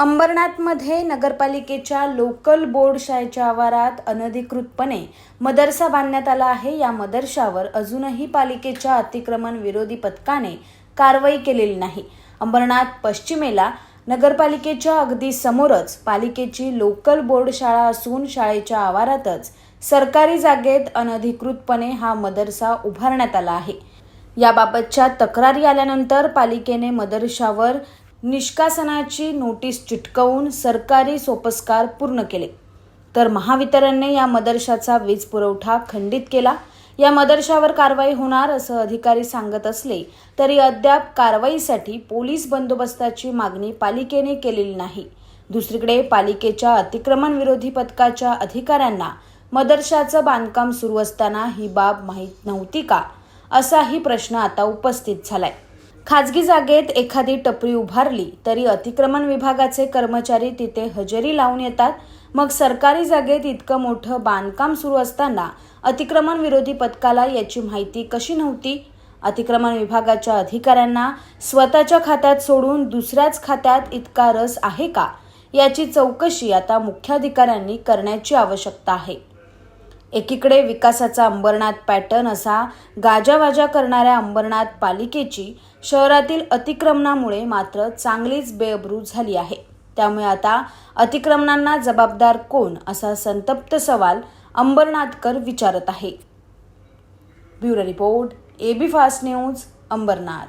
अंबरनाथमध्ये नगरपालिकेच्या local board शाळेच्या आवारात अनधिकृतपणे मदरसा बांधण्यात आला आहे. या मदरशावर अजूनही पालिकेच्या अतिक्रमण विरोधी पथकाने कारवाई केलेली नाही. अंबरनाथ पश्चिमेला नगरपालिकेच्या अगदी समोरच पालिकेची लोकल बोर्ड शाळा असून शाळेच्या आवारातच सरकारी जागेत अनधिकृतपणे हा मदरसा उभारण्यात आला आहे. याबाबतच्या तक्रारी आल्यानंतर पालिकेने मदरशावर निष्कासनाची नोटीस चिटकवून सरकारी सोपस्कार पूर्ण केले. तर महावितरणने या मदरशाचा वीज पुरवठा खंडित केला. या मदरशावर कारवाई होणार असं अधिकारी सांगत असले तरी अद्याप कारवाईसाठी पोलीस बंदोबस्ताची मागणी पालिकेने केलेली नाही. दुसरीकडे पालिकेच्या अतिक्रमण विरोधी पथकाच्या अधिकाऱ्यांना मदरशाचं बांधकाम सुरू असताना ही बाब माहीत नव्हती का? असाही प्रश्न आता उपस्थित झालाय. खाजगी जागेत एखादी टपरी उभारली तरी अतिक्रमण विभागाचे कर्मचारी तिथे हजेरी लावून येतात. मग सरकारी जागेत इतकं मोठं बांधकाम सुरू असताना अतिक्रमण विरोधी पथकाला याची माहिती कशी नव्हती? अतिक्रमण विभागाच्या अधिकाऱ्यांना स्वतःच्या खात्यात सोडून दुसऱ्याच खात्यात इतका रस आहे का? याची चौकशी आता मुख्याधिकाऱ्यांनी करण्याची आवश्यकता आहे. एकीकडे विकासाचा अंबरनाथ पॅटर्न असा गाजावाजा करणाऱ्या अंबरनाथ पालिकेची शहरातील अतिक्रमणामुळे मात्र चांगलीच बेअब्रू झाली आहे. त्यामुळे आता अतिक्रमणांना जबाबदार कोण असा संतप्त सवाल अंबरनाथकर विचारत आहे. Bureau report AB fast news Ambernath.